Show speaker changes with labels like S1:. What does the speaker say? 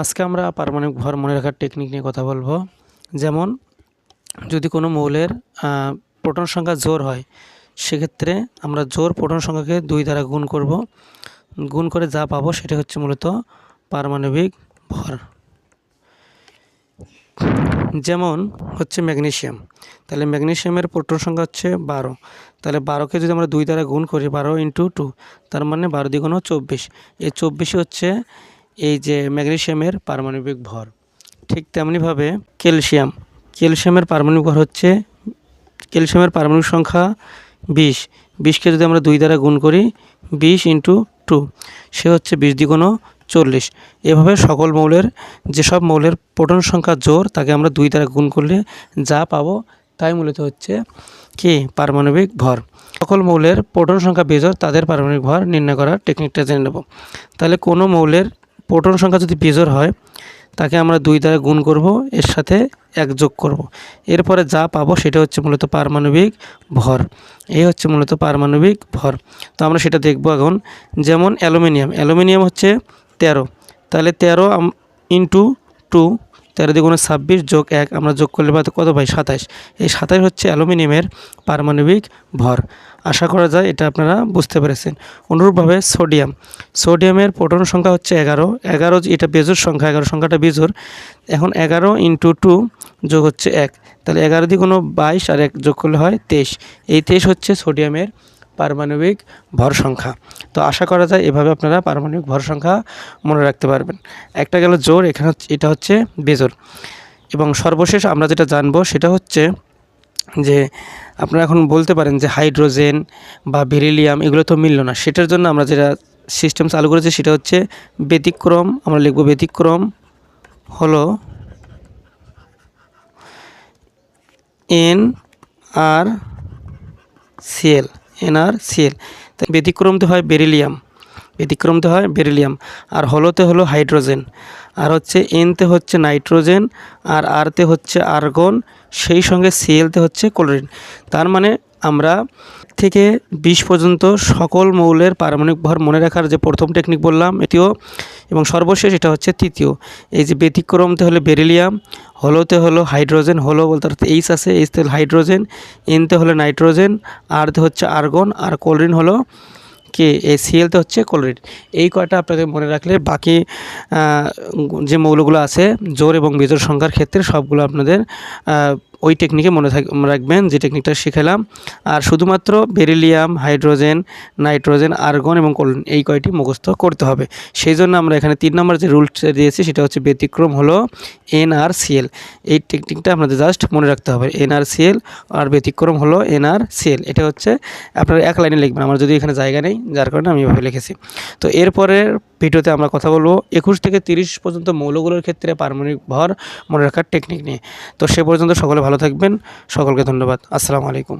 S1: আজকে আমরা পারমাণবিক ভর মনে রাখার টেকনিক নিয়ে কথা বলব। যেমন, যদি কোনো মৌলের প্রোটন সংখ্যা জোর হয়, সেক্ষেত্রে আমরা জোর প্রোটন সংখ্যাকে দুই দ্বারা গুণ করব। গুণ করে যা পাবো সেটা হচ্ছে মূলত পারমাণবিক ভর। যেমন, হচ্ছে ম্যাগনেশিয়াম তাহলে ম্যাগনেশিয়ামের প্রোটন সংখ্যা হচ্ছে বারো। তাহলে বারোকে যদি আমরা দুই দ্বারা গুণ করি, বারো ইন্টু টু তার মানে বারো দ্বিগুণ চব্বিশ। এই চব্বিশই হচ্ছে এই যে ম্যাগনেশিয়ামের পারমাণবিক ভর, ঠিক তেমনিভাবে ক্যালসিয়াম। ক্যালসিয়ামের পারমাণবিক ভর হচ্ছে, ক্যালসিয়ামের পারমাণবিক সংখ্যা বিশ। বিশকে যদি আমরা দুই দ্বারা গুণ করি, বিশ ইন্টু টু সে হচ্ছে বিশ দ্বিগুণ চল্লিশ। এভাবে সকল মৌলের, যেসব মৌলের প্রোটন সংখ্যা জোর, তাকে আমরা দুই দ্বারা গুণ করলে যা পাবো, তাই মূলত হচ্ছে কি? পারমাণবিক ভর। সকল মৌলের প্রোটন সংখ্যা বেজোর, তাদের পারমাণবিক ভর নির্ণয় করার টেকনিকটা জেনে নেব। তাহলে কোনো মৌলের প্রোটন সংখ্যা যদি বেজোর হয়, তাকে আমরা দুই দ্বারা গুণ করব, এর সাথে এক যোগ করব। এরপরে যা পাবো সেটা হচ্ছে মূলত পারমাণবিক ভর। এই হচ্ছে মূলত পারমাণবিক ভর। তো আমরা সেটা দেখব এখন। যেমন অ্যালুমিনিয়াম অ্যালুমিনিয়াম হচ্ছে তেরো। তাহলে তেরো ইন্টু টু তেরো দ্বিগুণে ছাব্বিশ যোগ এক, আমরা যোগ করলে পাতে কত পাই সাতাশ এই সাতাশ হচ্ছে অ্যালুমিনিয়ামের পারমাণবিক ভর। আশা করা যায় এটা আপনারা বুঝতে পেরেছেন। অনুরূপভাবে সোডিয়াম। সোডিয়ামের প্রোটন সংখ্যা হচ্ছে এগারো। এগারো এটা বেজোর সংখ্যা, এগারো সংখ্যাটা বেজোর এখন এগারো ইন্টু টু যোগ হচ্ছে এক। তাহলে এগারো দিয়ে কোনো বাইশ আর এক যোগ করলে হয় তেইশ। এই তেইশ হচ্ছে সোডিয়ামের পারমাণবিক ভর সংখ্যা। তো আশা করা যায় এভাবে আপনারা পারমাণবিক ভর সংখ্যা মনে রাখতে পারবেন। একটা গেল জোর, এখানে এটা হচ্ছে বেজোর এবং সর্বশেষ আমরা যেটা জানব সেটা হচ্ছে যে আপনারা এখন বলতে পারেন যে হাইড্রোজেন বা বেরিলিয়াম এগুলো তো মিলল না। সেটার জন্য আমরা যেটা সিস্টেম চালু করেছি সেটা হচ্ছে ব্যতিক্রম, আমরা লিখব ব্যতিক্রম হলো এন আর সিএল এনআর সিএল ব্যতিক্রমতে হয় বেরিলিয়াম। ব্যতিক্রমতে হয় বেরিলিয়াম। আর হলোতে হলো হাইড্রোজেন। আর হচ্ছে এনতে হচ্ছে নাইট্রোজেন। আর আরতে হচ্ছে আর্গন। সেই সঙ্গে সিএলতে হচ্ছে ক্লোরিন। তার মানে আমরা থেকে বিশ পর্যন্ত সকল মৌলের পারমাণবিক ভর মনে রাখার যে প্রথম টেকনিক বললাম, এটিও এবং সর্বশেষ এটা হচ্ছে তৃতীয়। এই যে ব্যতিক্রমতে হলো বেরিলিয়াম হলোতে হলো হাইড্রোজেন, হলো বলতে এইচ আছে এইচতে হলো হাইড্রোজেন এনতে হলো নাইট্রোজেন আরতে হচ্ছে আর্গন, আর ক্লোরিন হলো কে এই সিএলতে হচ্ছে ক্লোরিন। এই কয়টা আপনাদের মনে রাখলে বাকি যে মৌলগুলো আছে, জোর এবং বিজোর সংখ্যার ক্ষেত্রে সবগুলো আপনাদের ওই টেকনিকে মনে থাক রাখবেন যে টেকনিকটা শিখেলাম। আর শুধুমাত্র বেরিলিয়াম হাইড্রোজেন নাইট্রোজেন আর্গন এবং ক্লোরিন এই কয়টি মুখস্থ করতে হবে। সেই জন্য আমরা এখানে তিন নম্বর যে রুলসটা দিয়েছি সেটা হচ্ছে ব্যতিক্রম হলো এনআরসিএল। এই টেকনিকটা আপনাদের জাস্ট মনে রাখতে হবে, এনআরসিএল আর ব্যতিক্রম হলো এনআরসিএল। এটা হচ্ছে আপনারা এক লাইনে লিখবেন, আমার যদি এখানে জায়গা নেই, যার কারণে আমি এভাবে লিখেছি। তো এরপরের ভিডিওতে আমরা কথা বলব একুশ থেকে তিরিশ পর্যন্ত মৌলগুলোর ক্ষেত্রে পারমাণবিক ভর মনে রাখার টেকনিক নিয়ে। তো সে পর্যন্ত সকলে ভালো থাকবেন। সকলকে ধন্যবাদ। আসসালামু আলাইকুম।